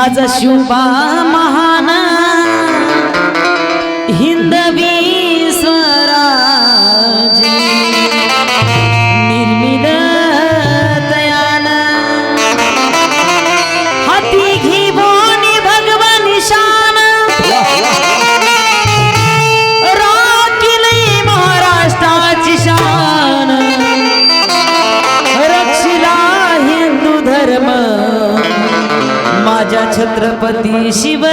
आज शुभा महाना। हिंदवी स्वराजी छत्रपती शिव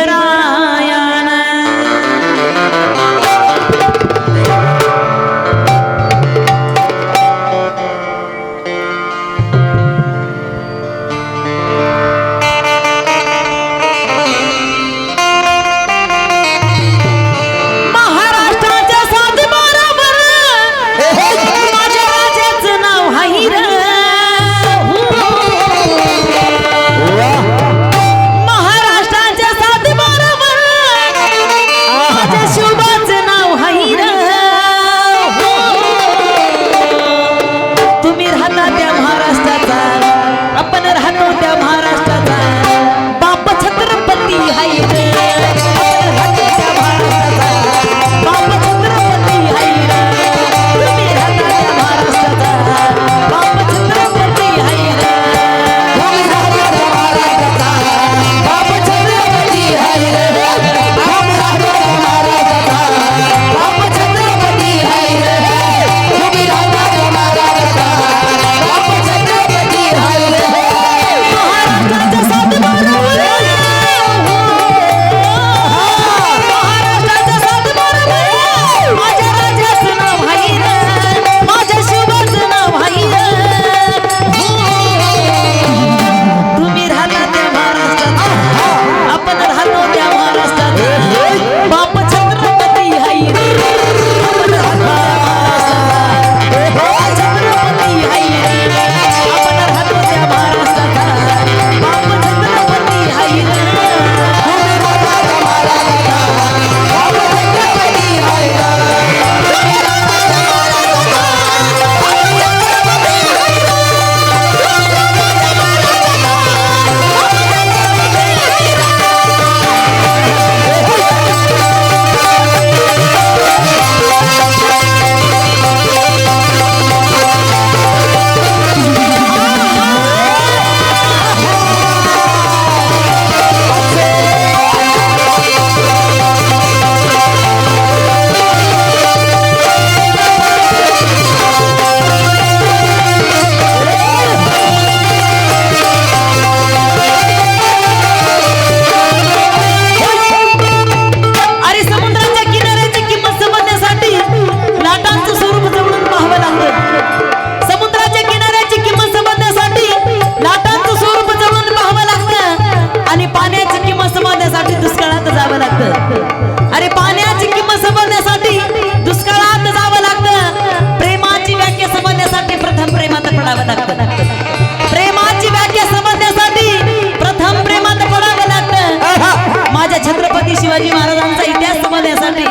बनावं लागतं प्रेमाची व्याख्या समजण्यासाठी प्रथम प्रेमात पडावं लागतं. माझ्या छत्रपती शिवाजी महाराजांचा इतिहास समजण्यासाठी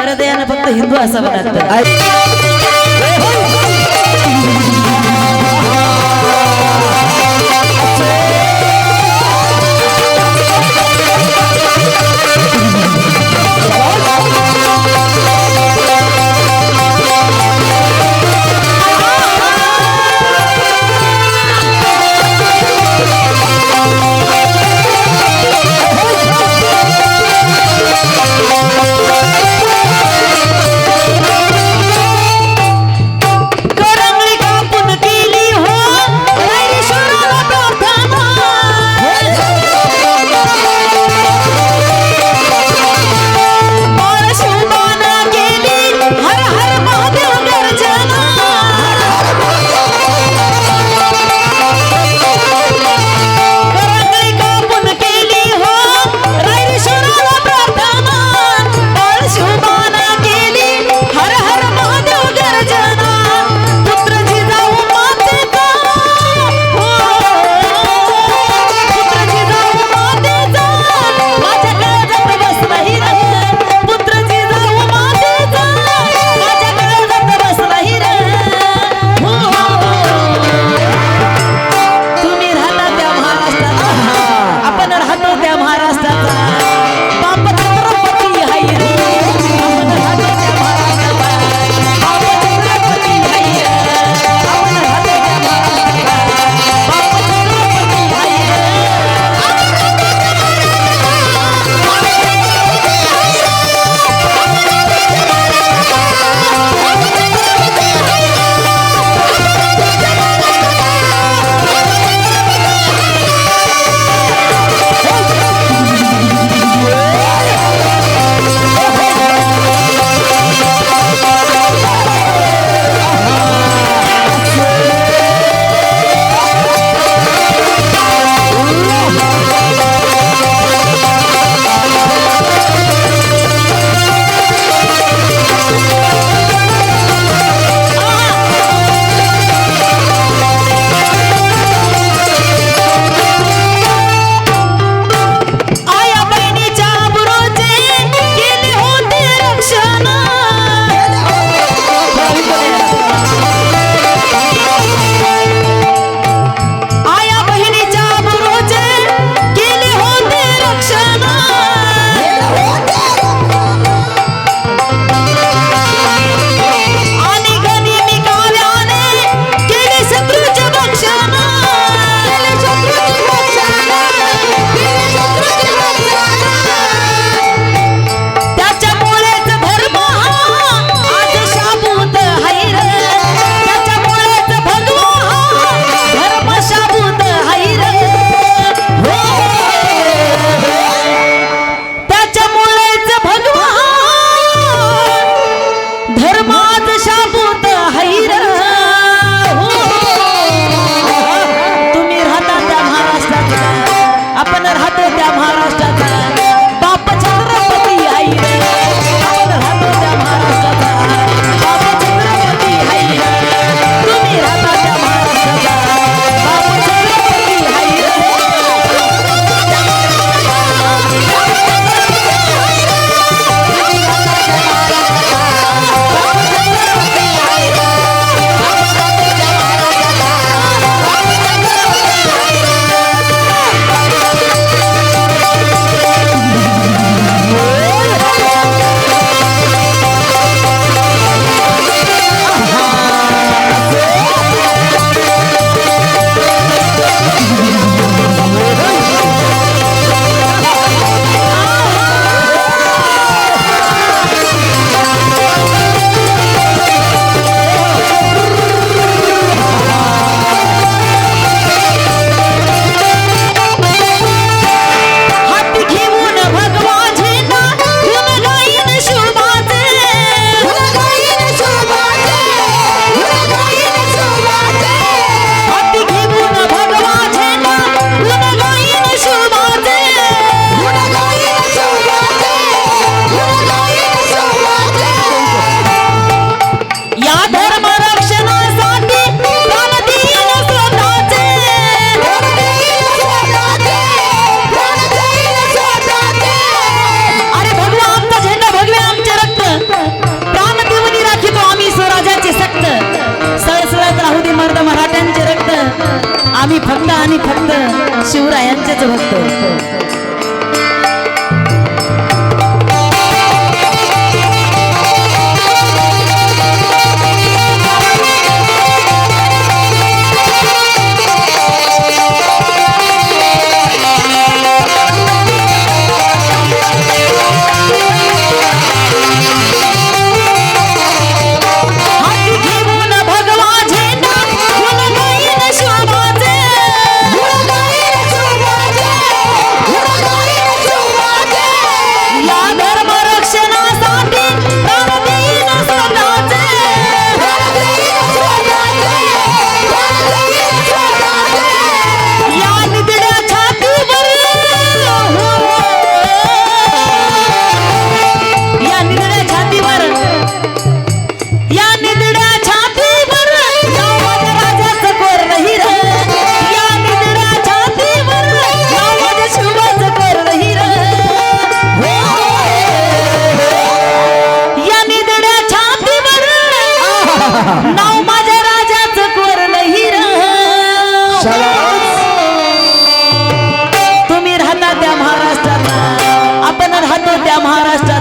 हृदयानं फक्त हिंदू असावं लागतं. महाराष्ट्र